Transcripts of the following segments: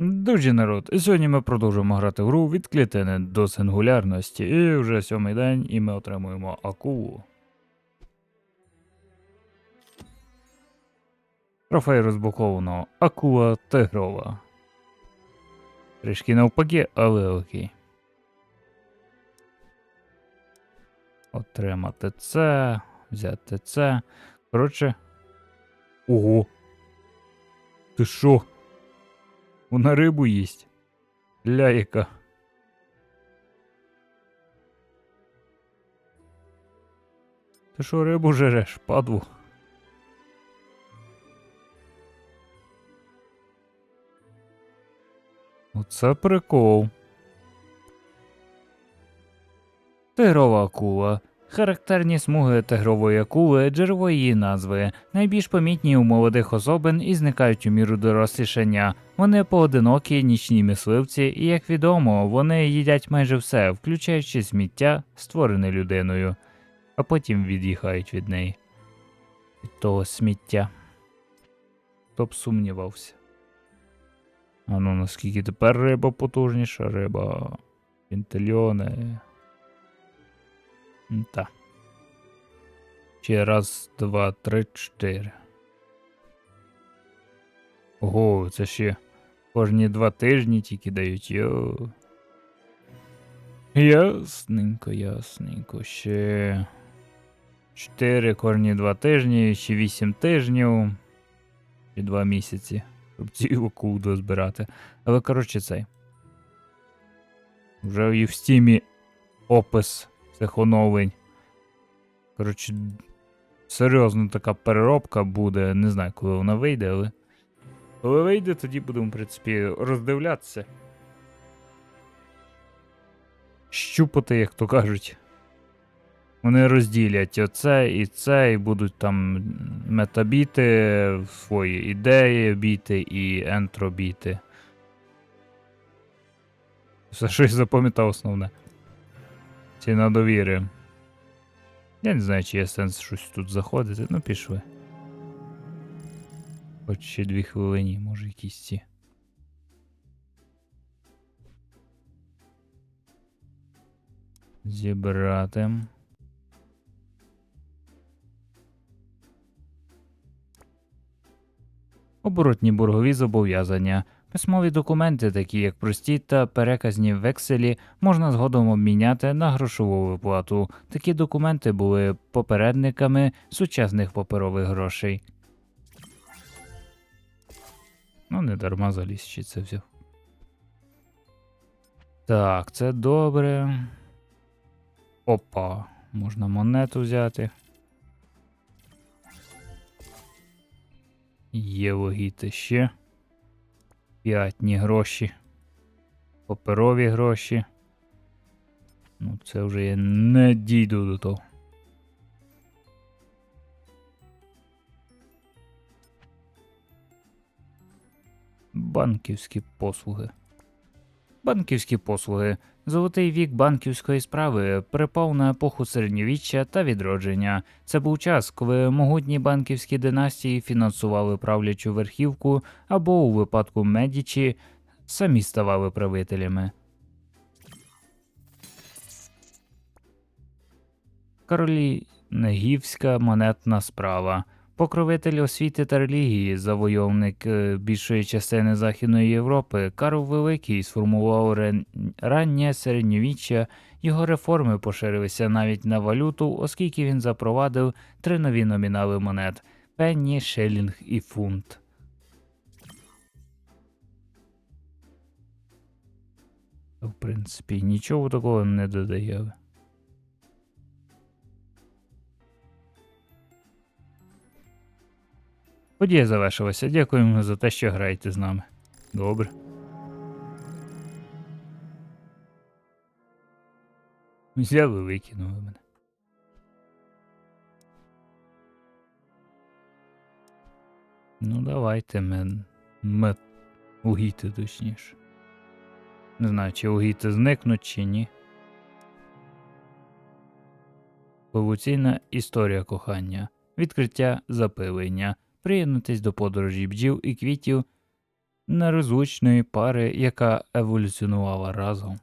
Друзі народ, сьогодні ми продовжуємо грати в гру від клітини до сингулярності, і вже сьомий день, і ми отримуємо акулу. Трофей розблоковано акула тигрова. Трішки навпаки, але окей. Отримати це, взяти це. Коротше. Ого. Ти що? Вона рибу їсть. Ляйка. Ти що рибу жереш, падлу? Оце прикол. Тигрова акула. Характерні смуги тигрової акули, джерело її назви, найбільш помітні у молодих особин і зникають у міру дорослішання. Вони поодинокі нічні мисливці, і, як відомо, вони їдять майже все, включаючи сміття, створене людиною, а потім від'їхають від неї. Від того сміття. Хто б сумнівався. А ну наскільки тепер риба потужніша, риба. Пінтельйони. М, Та. Ще раз, два, три, чотири. Ого, це ще кожні два тижні тільки дають. Йо. Ясненько, ясненько. Ще. Чотири кожні два тижні, ще вісім тижнів. І два місяці. Щоб цілу кулду збирати. Але коротше цей. Вже і в стімі опис цих оновлень. Коротше, серйозно така переробка буде. Не знаю, коли вона вийде, але. Коли вийде, тоді будемо, в принципі, роздивлятися. Щупати, як то кажуть. Вони розділять оце і це, і будуть там метабіти, свої ідеї біти і ентробіти. Все щось запам'ятав основне. Ціна довіри. Я не знаю, чи є сенс щось тут заходити. Ну, пішли. Хоч ще дві хвилині, може якісь ці. Зібрати. Оборотні боргові зобов'язання. Письмові документи, такі як прості та переказні векселі, можна згодом обміняти на грошову виплату. Такі документи були попередниками сучасних паперових грошей. Ну, не дарма заліз ще це взяв. Так, це добре. Опа, можна монету взяти. Є логіти ще. П'ятні гроші. Паперові гроші. Ну, це вже я не дійду до того. Банківські послуги. Банківські послуги. Золотий вік банківської справи припав на епоху середньовіччя та відродження. Це був час, коли могутні банківські династії фінансували правлячу верхівку або у випадку Медічі самі ставали правителями. Королі-негівська монетна справа. Покровитель освіти та релігії, завойовник е, більшої частини Західної Європи, Карл Великий сформував раннє середньовіччя. Його реформи поширилися навіть на валюту, оскільки він запровадив три нові номінали монет пенні, шелінг і фунт. В принципі, нічого такого не додає. Подія завершилася. Дякуємо за те, що граєте з нами. Добре. Взяли викинули мене. Ну, давайте мен. Мет. Угіти точніше. Не знаю, чи угіти зникнуть, чи ні. Повуційна історія кохання. Відкриття запилення. Приєднуйтесь до подорожі бджіл і квітів нерозлучної пари, яка еволюціонувала разом.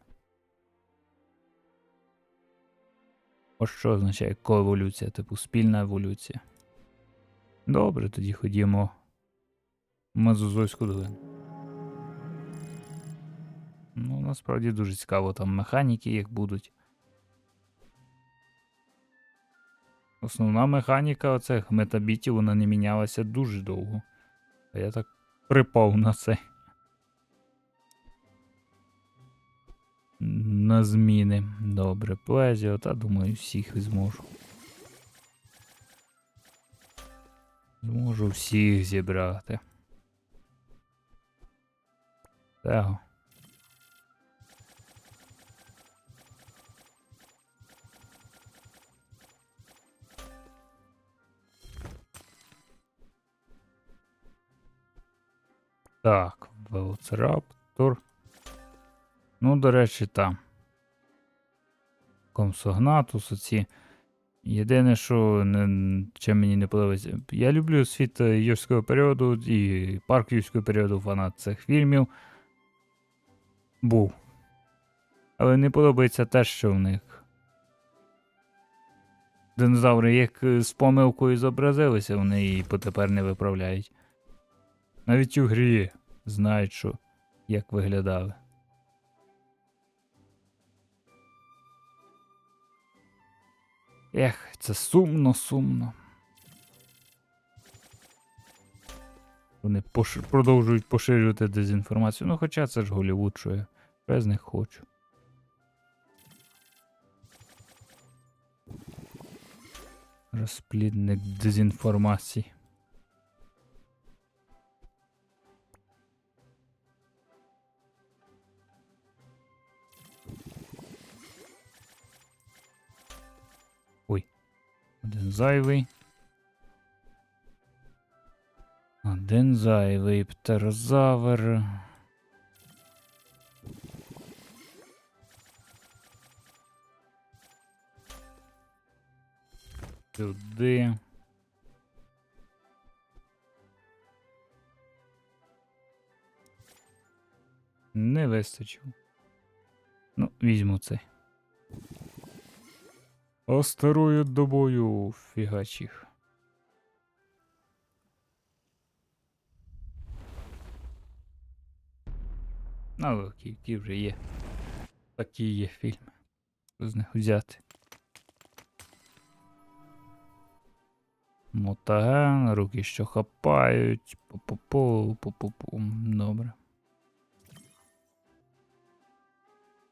Ось що означає коеволюція, типу спільна еволюція. Добре, тоді ходімо в Мезозойську долину. Ну, насправді дуже цікаво там механіки, як будуть. Основна механіка оцих метабітів, вона не мінялася дуже довго. А я так припав на це. На зміни. Добре, плезіо, та думаю, всіх зможу. Зможу всіх зібрати. Так. Так, Велоцираптор. Ну, до речі, там. Комсогнатус, оці. Єдине, що не, чим мені не подобається. Я люблю світ е, юрського періоду і парк юрського періоду фанат цих фільмів. Був. Але не подобається те, що в них. Динозаври як е, з помилкою зобразилися, вони її потепер не виправляють. Навіть у грі знають, як виглядали. Ех, це сумно, сумно. Вони пош... продовжують поширювати дезінформацію. Ну, хоча це ж Голлівуд, що я без них хочу. Розплідник дезінформації. Один зайвий. Один зайвий птерозавр. Сюди. Не вистачив. Ну, візьму цей. Астероїд до бою, фігачих. Ну, які вже є. Такі є фільми. Що з них взяти. Мотаген, руки, що хапають. Пу-пу-пу, пу-пу-пу. Добре.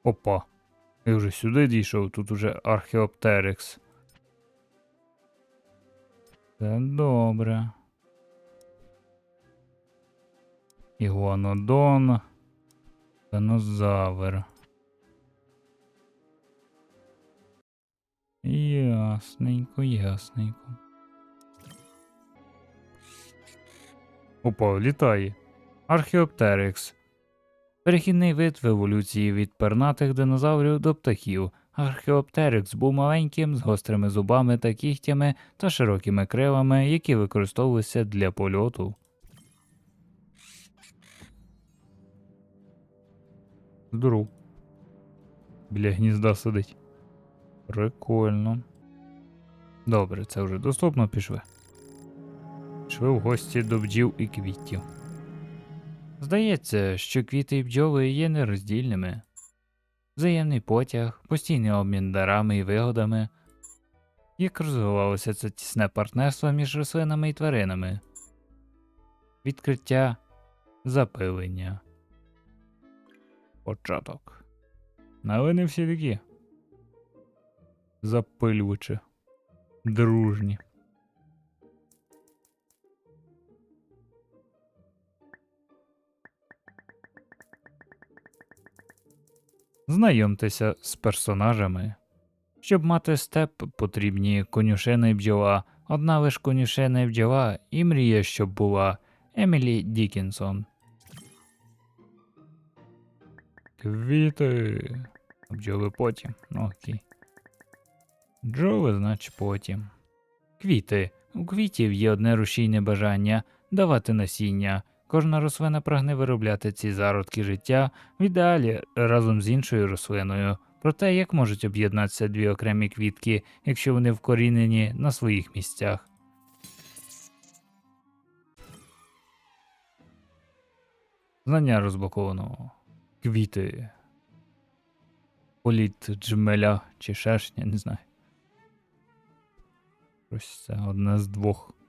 Опа. Я вже сюди дійшов, тут уже археоптерикс. Це добре. Ігуанодон. Динозавр. Ясненько, ясненько. Опа, літає. Археоптерикс. Перехідний вид в еволюції від пернатих динозаврів до птахів. Археоптерикс був маленьким, з гострими зубами та кігтями та широкими крилами, які використовувалися для польоту. Здоров. Біля гнізда сидить. Прикольно. Добре, це вже доступно пішли. Пішли в гості до бджіл і квітів. Здається, що квіти і бджоли є нероздільними. Взаємний потяг, постійний обмін дарами і вигодами. Як розвивалося це тісне партнерство між рослинами і тваринами. Відкриття запилення. Початок. Не всі такі. Запилювачі. Дружні. Знайомтеся з персонажами. Щоб мати степ, потрібні конюшина і бджола, одна лиш конюшина бджола і мрія, щоб була Емілі Дікінсон. Квіти. Бджоли потім. Окей. Бджоли, значить потім. Квіти. У квітів є одне рушійне бажання давати насіння. Кожна рослина прагне виробляти ці зародки життя в ідеалі разом з іншою рослиною. Проте як можуть об'єднатися дві окремі квітки, якщо вони вкорінені на своїх місцях? Знання розблоковано. Квіти. Політ джмеля чи шершня, не знаю. Ось це одне з двох.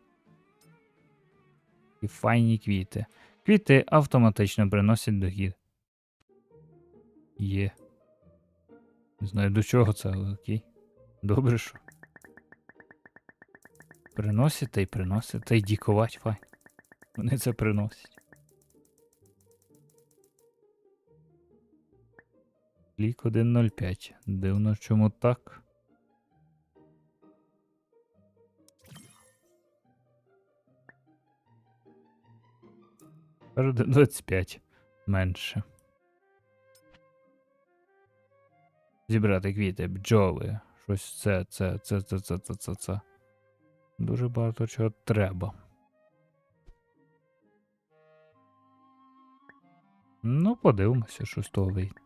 І файні квіти. Квіти автоматично приносять дохід. Є. Не знаю до чого це, але окей. Добре, що. Приносять та й приносять, та й дікувати файн. Вони це приносять. Лік 1.05. Дивно, чому так. 25 менше. Зібрати квіти, бджоли. Щось це, це, це, це, це, це, це, це. Дуже багато чого треба. Ну, подивимося, що з того вийде.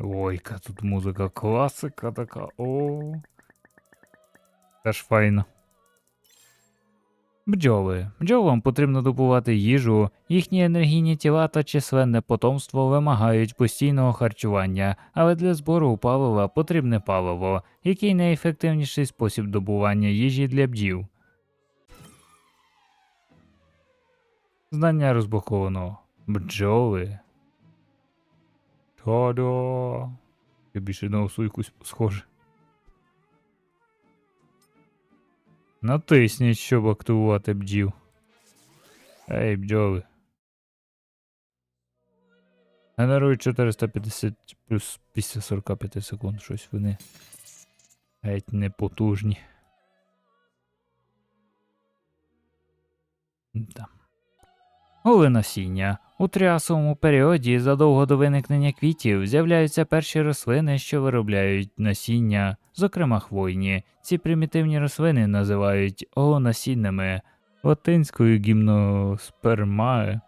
Ой, тут музика класика така. О. Теж файно. Бджоли. Бджолам потрібно добувати їжу, їхні енергійні тіла та численне потомство вимагають постійного харчування, але для збору палива потрібне паливо, який найефективніший спосіб добування їжі для бджіл. Знання розблоковано. Бджоли. Та-да. Я більше на осу якусь схоже. Натисніть, щоб активувати бджіл. Ей, бджоли. Генерують 450 плюс після 45 секунд. Щось вони. Геть непотужні. Да. Голе насіння. У тріасовому періоді задовго до виникнення квітів з'являються перші рослини, що виробляють насіння, зокрема хвойні. Ці примітивні рослини називають оонасінними, латинською гімноспермає.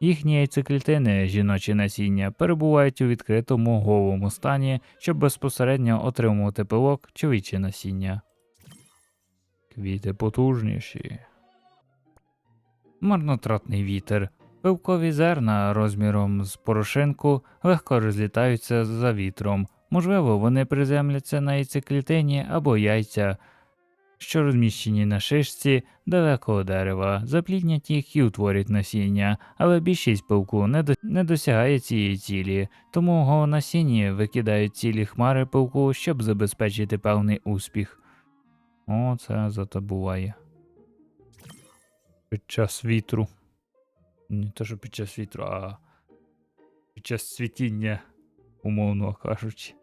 Їхні яйцеклітини, жіночі насіння, перебувають у відкритому голому стані, щоб безпосередньо отримувати пилок чоловіче насіння. Квіти потужніші. Марнотратний вітер. Пилкові зерна розміром з порошинку легко розлітаються за вітром. Можливо, вони приземляться на яйцеклітині або яйця, що розміщені на шишці далекого дерева, запліднять їх і утворять насіння, але більшість пилку не, до... не досягає цієї цілі, тому у насінні викидають цілі хмари пилку, щоб забезпечити певний успіх. О, це зато буває. Під час вітру. Не те, що під час вітру, а під час цвітіння, умовно кажучи.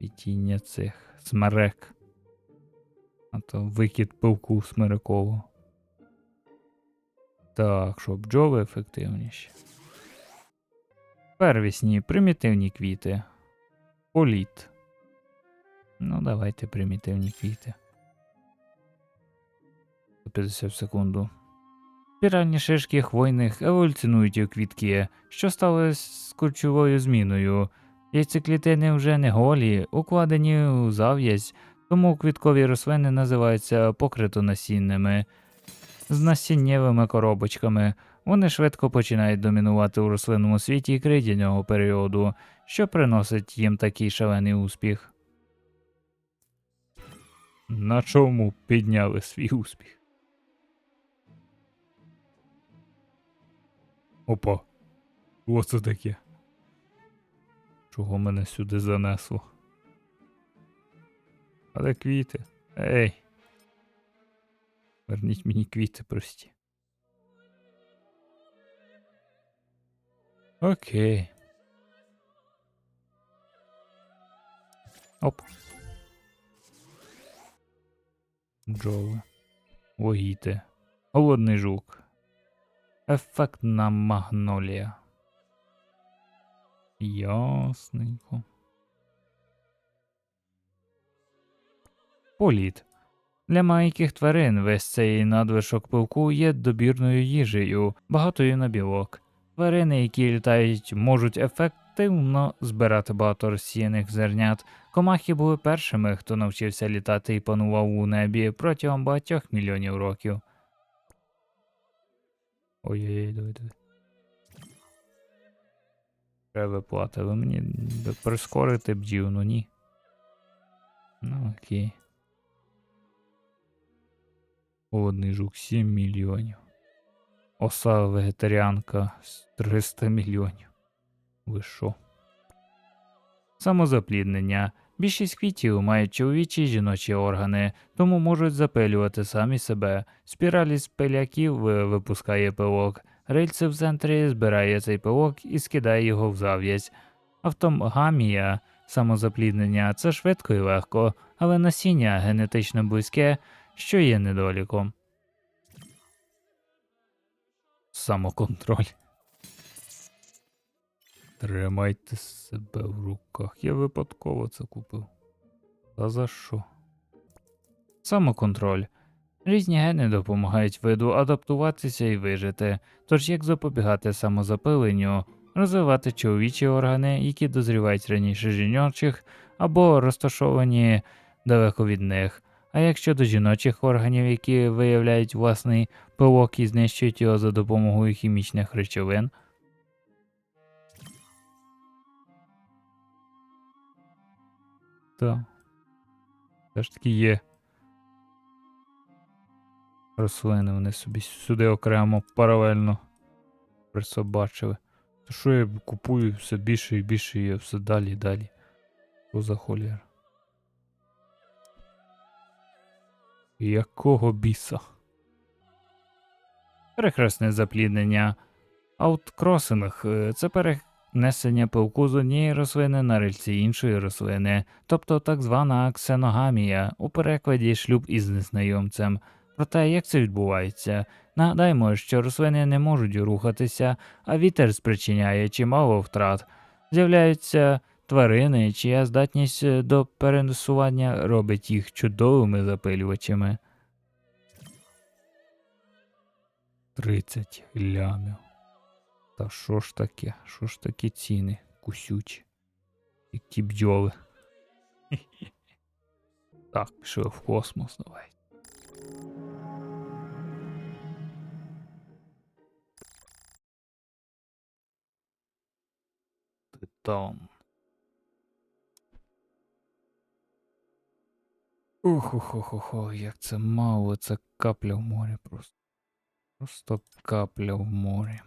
Цвітіння цих смерек. А то викид пилку смирикового. Так, що бджоли ефективніші. Первісні примітивні квіти. Політ. Ну, давайте примітивні квіти. 50 в секунду. Спіральні шишки хвойних еволюціонують у квітки, що стали з ключовою зміною. Яйцеклітини вже не голі, укладені у зав'язь, тому квіткові рослини називаються покритонасінними. З насіннєвими коробочками вони швидко починають домінувати у рослинному світі кридяного періоду, що приносить їм такий шалений успіх. На чому підняли свій успіх? Опа. Що це таке? Чого мене сюди занесло? Але квіти. Ей. Верніть мені квіти, прості. Окей. Оп. Бджоли. Вогіти. Голодний жук. Ефектна магнолія. Ясненько. Політ. Для маленьких тварин весь цей надвишок пилку є добірною їжею, багатою на білок. Тварини, які літають, можуть ефективно збирати багато розсіяних зернят. Комахи були першими, хто навчився літати і панував у небі протягом багатьох мільйонів років. Ой-ой-ой, давай, давай. Треба виплати, ви мені прискорити бдів, ну ні. Ну окей. Холодний жук 7 мільйонів. Оса вегетаріанка 300 мільйонів. Ви що? Самозапліднення. Більшість квітів мають чоловічі і жіночі органи, тому можуть запилювати самі себе. Спіраль із пиляків е, випускає пилок. Рильце в центрі збирає цей пилок і скидає його в зав'язь. Автомгамія, самозапліднення це швидко і легко, але насіння генетично близьке, що є недоліком. Самоконтроль. Тримайте себе в руках. Я випадково це купив. Та за що? Самоконтроль. Різні гени допомагають виду адаптуватися і вижити. Тож як запобігати самозапиленню, розвивати чоловічі органи, які дозрівають раніше жіночих, або розташовані далеко від них. А як щодо жіночих органів, які виявляють власний пилок і знищують його за допомогою хімічних речовин? Так. Все ж таки є. Рослини вони собі сюди окремо паралельно присобачили. То що я купую все більше і більше і все далі і далі. Що за холєра? Якого біса? Перехресне запліднення. Ауткросинг е, це перенесення пилку з однієї рослини на рильці іншої рослини, тобто так звана ксеногамія, у перекладі шлюб із незнайомцем. Проте як це відбувається? Нагадаємо, що рослини не можуть рухатися, а вітер спричиняє чимало втрат. З'являються тварини, чия здатність до перенесування робить їх чудовими запилювачами. 30 лямів. Та що ж таке? Що ж такі ціни кусючі? Як ті бджоли. Так, пішли в космос давай. Титан. Ухо-хо-хо-хо, як це мало, це капля в морі просто. Просто капля в морі.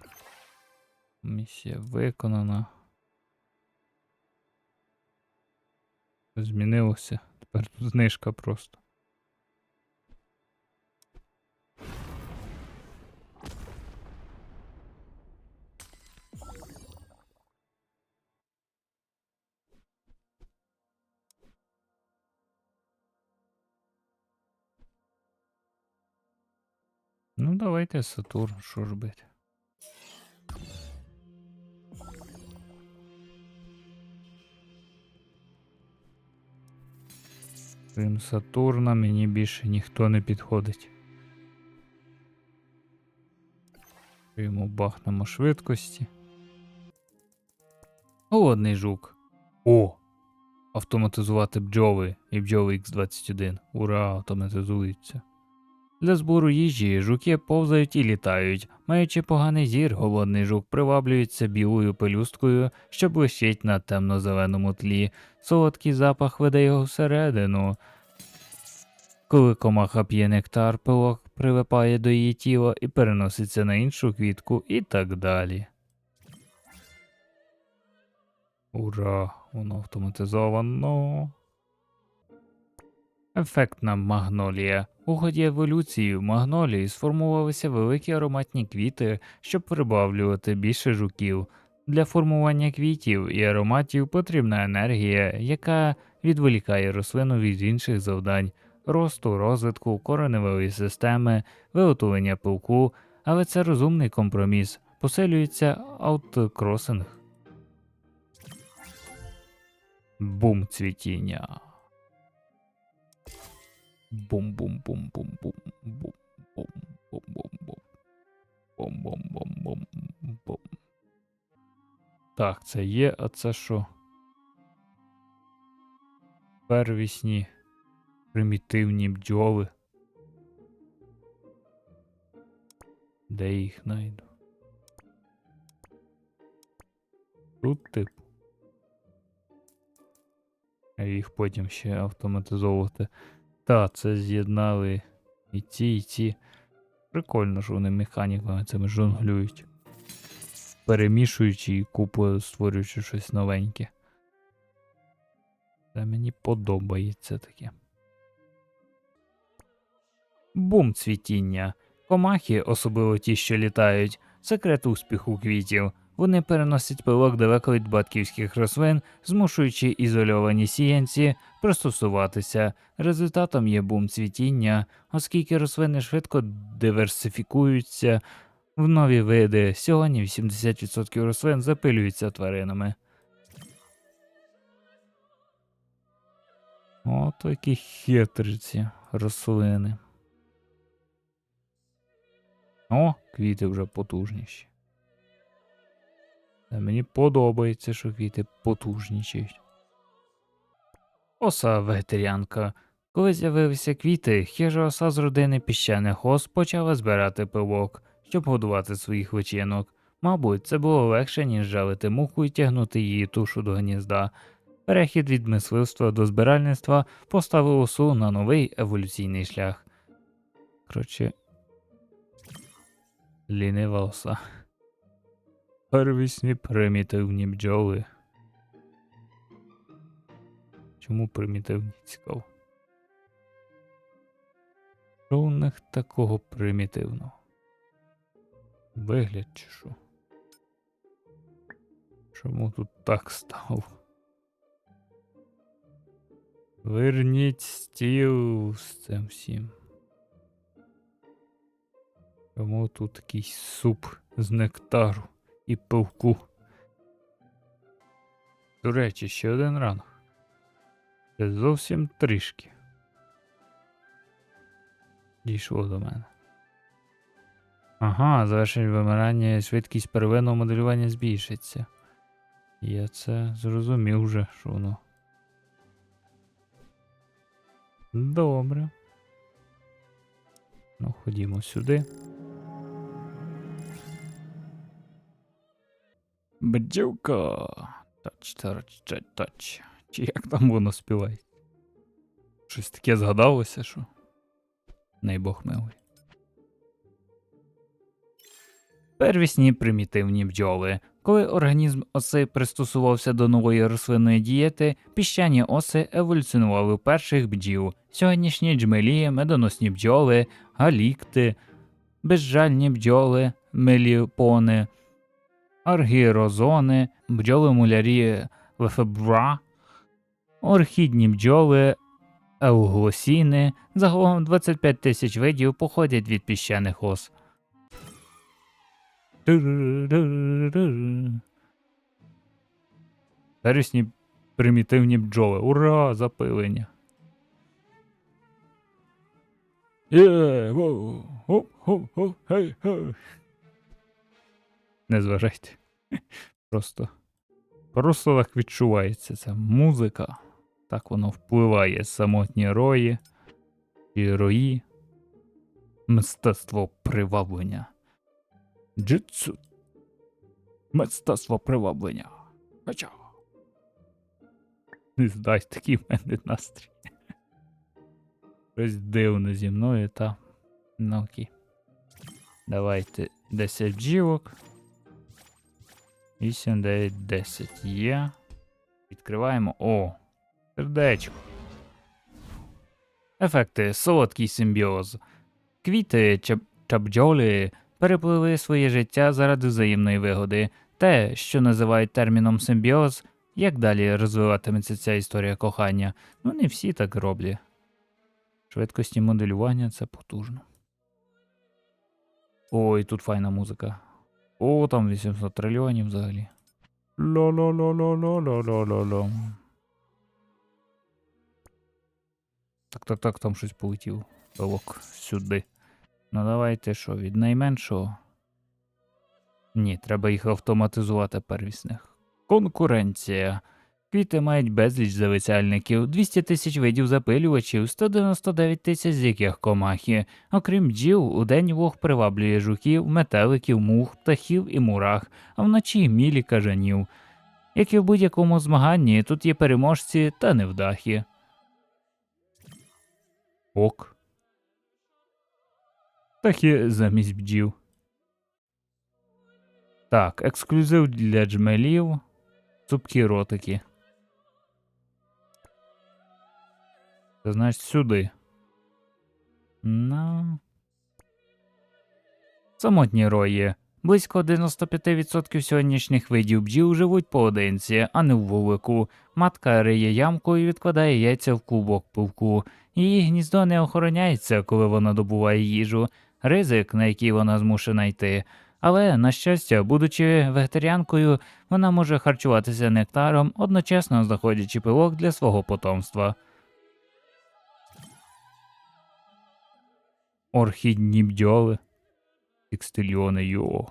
Місія виконана. Змінилося. Тепер тут знижка просто. Давайте Сатурн, що ж бить. Крім Сатурна мені більше ніхто не підходить. Йому бахнемо швидкості. Голодний жук. О! Автоматизувати бджоли і бджоли X21. Ура, автоматизуються. Для збору їжі жуки повзають і літають. Маючи поганий зір, голодний жук приваблюється білою пелюсткою, що блищить на темно-зеленому тлі. Солодкий запах веде його всередину. Коли комаха п'є нектар, пилок прилипає до її тіла і переноситься на іншу квітку і так далі. Ура, воно автоматизовано. Ефектна магнолія. У ході еволюції в магнолії сформувалися великі ароматні квіти, щоб прибавлювати більше жуків. Для формування квітів і ароматів потрібна енергія, яка відволікає рослину від інших завдань росту, розвитку, кореневої системи, виготовлення пилку, але це розумний компроміс, посилюється ауткросинг. Бум цвітіння. Бум-бум-бум-бум-бум-бум. Бум-бум-бум. Бум-бум-бум-бум-бум. Так, це є, а це що? Первісні примітивні бджоли. Де їх знайду? Тут типу. Їх потім ще автоматизовувати. Та, це з'єднали і ці, і ці. Прикольно, що вони механіками цими жонглюють. Перемішуючи і купою створюючи щось новеньке. Це мені подобається таке. Бум цвітіння. Комахи, особливо ті, що літають, секрет успіху квітів. Вони переносять пилок далеко від батьківських рослин, змушуючи ізольовані сіянці пристосуватися. Результатом є бум цвітіння, оскільки рослини швидко диверсифікуються в нові види. Сьогодні 80% рослин запилюються тваринами. От які хитриці рослини. О, квіти вже потужніші. Та мені подобається, що квіти потужнічають. Оса вегетаріанка. Коли з'явилися квіти, хижа оса з родини піщаних ос почала збирати пилок, щоб годувати своїх личинок. Мабуть, це було легше, ніж жалити муху і тягнути її тушу до гнізда. Перехід від мисливства до збиральництва поставив осу на новий еволюційний шлях. Коротше, лінива оса. Первісні примітивні бджоли. Чому примітивні цікаво? Що у них такого примітивного? Вигляд чи що? Чому тут так стало? Верніть стіл з цим всім. Чому тут якийсь суп з нектару і пивку? До речі, ще один ранок. Це зовсім трішки. Дійшло до мене. Ага, завершення вимирання і швидкість первинного моделювання збільшиться. Я це зрозумів вже, що воно. Добре. Ну, ходімо сюди. Бджілка. Тач, тач, тач, тач. Чи як там воно співає? Щось таке згадалося, що. Най Бог милий. Первісні примітивні бджоли. Коли організм оси пристосувався до нової рослинної дієти, піщані оси еволюціонували в перших бджіл. Сьогоднішні джмелі, медоносні бджоли, галікти, безжальні бджоли, меліпони, аргірозони, бджоли мулярі лефебра, орхідні бджоли, еуглосіни, загалом 25 тисяч видів походять від піщаних ос. Первісні примітивні бджоли. Ура! Запилення. Воу, хоп, хоп, хоп, хей, хей. Не зважайте. Просто. Просто так відчувається ця музика. Так воно впливає самотні рої і рої. Мистецтво приваблення. Джитсу. Мистецтво приваблення. Хоча. Не здай такий в мене настрій. Щось дивне зі мною, та. Ну окей. Давайте 10 бджілок. 8, 9, 10 є. Відкриваємо. О! Сердечко. Ефекти. Солодкий симбіоз. Квіти чаб чабджоли перепливли своє життя заради взаємної вигоди. Те, що називають терміном симбіоз, як далі розвиватиметься ця історія кохання, ну не всі так роблять. Швидкості моделювання це потужно. Ой, тут файна музика. О, там 800 трильйонів взагалі. Ло-ло-ло-ло-ло-ло-ло-ло-ло. Так, так, так, там щось полетів. Пилок сюди. Ну давайте що, від найменшого. Ні, треба їх автоматизувати первісних. Конкуренція. Квіти мають безліч залицяльників, 200 тисяч видів запилювачів, 199 тисяч з яких комахи. Окрім бджіл, у день вог приваблює жуків, метеликів, мух, птахів і мурах, а вночі мілі кажанів. Як і в будь-якому змаганні, тут є переможці та невдахи. Ок. Птахи замість бджіл. Так, ексклюзив для джмелів. Цупкі ротики. Це значить сюди. Ну. Самотні рої. Близько 95% сьогоднішніх видів бджіл живуть поодинці, а не в вулику. Матка риє ямку і відкладає яйця в клубок пилку. Її гніздо не охороняється, коли вона добуває їжу, ризик, на який вона змушена йти. Але, на щастя, будучи вегетаріанкою, вона може харчуватися нектаром, одночасно знаходячи пилок для свого потомства. Орхідні бдьоли. Ікстильйони йо.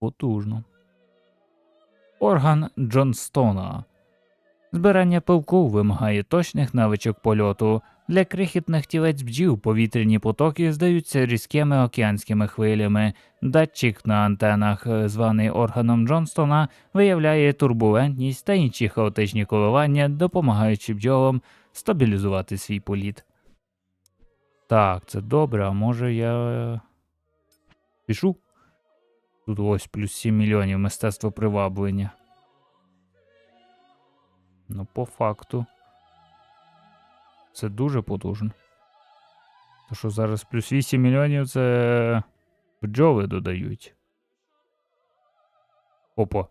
Потужно. Орган Джонстона. Збирання пилку вимагає точних навичок польоту. Для крихітних тілець бджіл повітряні потоки здаються різкими океанськими хвилями. Датчик на антенах, е, званий органом Джонстона, виявляє турбулентність та інші хаотичні коливання, допомагаючи бджолам стабілізувати свій політ. Так, це добре, а може я. е, Пішу? Тут ось плюс 7 мільйонів мистецтво приваблення. Ну, по факту. Це дуже потужно. То що зараз плюс 8 мільйонів це бджоли додають. Опа.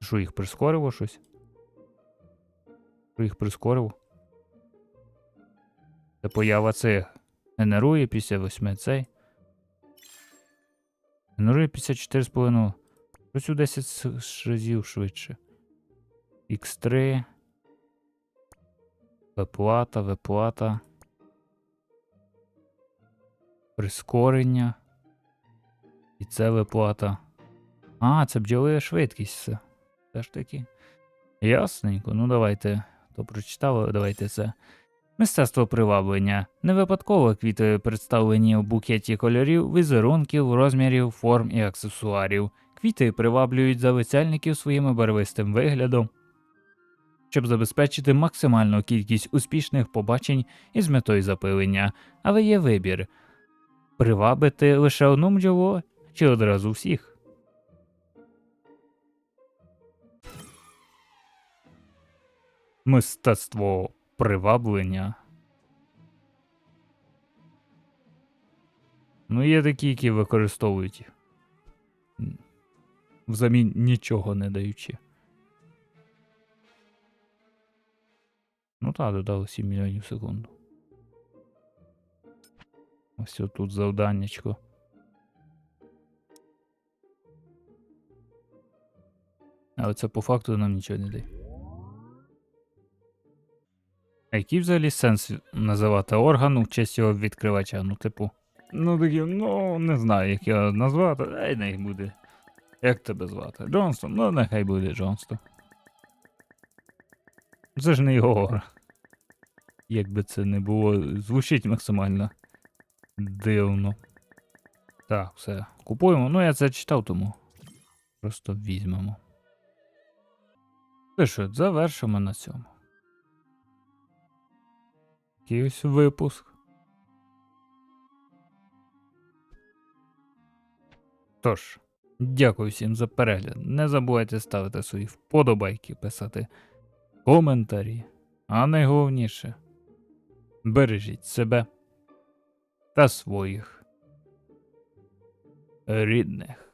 Що їх прискорило щось? Що їх прискорило? Це поява цих. Генерує після 8 цей. Генерує 54,5. Щось у 10 разів швидше. X3. Виплата, виплата. Прискорення. І це виплата. А, це бджолиє швидкість. Все ж таки. Ясненько. Ну давайте. То прочитали, давайте це. Мистецтво приваблення. Не випадково квіти представлені в букеті кольорів, візерунків, розмірів, форм і аксесуарів. Квіти приваблюють залицяльників своїм барвистим виглядом, щоб забезпечити максимальну кількість успішних побачень із метою запилення, але є вибір привабити лише одну бджолу чи одразу всіх. Мистецтво приваблення. Ну, є такі, які використовують взамін нічого не даючи. Ну так, додали 7 мільйонів в секунду. Ось тут завданнячко. Але це по факту нам нічого не дає. А який взагалі сенс називати орган в честь його відкривача? Ну, типу. Ну такі, ну не знаю, як його назвати, ай не буде. Як тебе звати? Джонстон? Ну, нехай буде Джонстон. Це ж не його. Як би це не було, звучить максимально дивно. Так, все. Купуємо. Ну, я це читав, тому просто візьмемо. Ти що, завершимо на цьому. Якийсь випуск. Тож, дякую всім за перегляд. Не забувайте ставити свої вподобайки, писати коментарі. А найголовніше бережіть себе та своїх рідних.